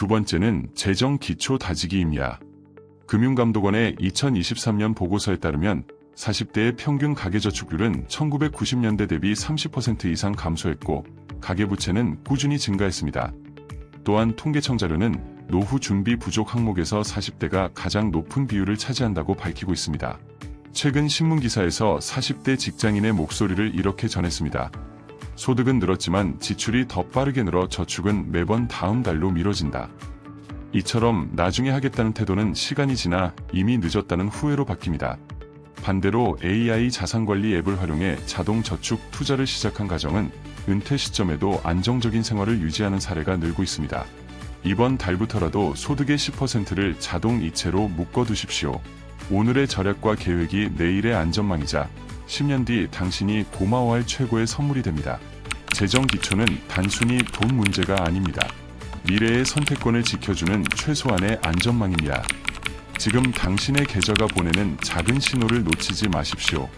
두 번째는 재정 기초 다지기입니다. 금융감독원의 2023년 보고서에 따르면 40대의 평균 가계저축률은 1990년대 대비 30% 이상 감소했고 가계부채는 꾸준히 증가했습니다. 또한 통계청 자료는 노후 준비 부족 항목에서 40대가 가장 높은 비율을 차지한다고 밝히고 있습니다. 최근 신문 기사에서 40대 직장인의 목소리를 이렇게 전했습니다. 소득은 늘었지만 지출이 더 빠르게 늘어 저축은 매번 다음 달로 미뤄진다. 이처럼 나중에 하겠다는 태도는 시간이 지나 이미 늦었다는 후회로 바뀝니다. 반대로 AI 자산관리 앱을 활용해 자동 저축 투자를 시작한 가정은 은퇴 시점에도 안정적인 생활을 유지하는 사례가 늘고 있습니다. 이번 달부터라도 소득의 10%를 자동 이체로 묶어두십시오. 오늘의 절약과 계획이 내일의 안전망이자 10년 뒤 당신이 고마워할 최고의 선물이 됩니다. 재정 기초는 단순히 돈 문제가 아닙니다. 미래의 선택권을 지켜주는 최소한의 안전망입니다. 지금 당신의 계좌가 보내는 작은 신호를 놓치지 마십시오.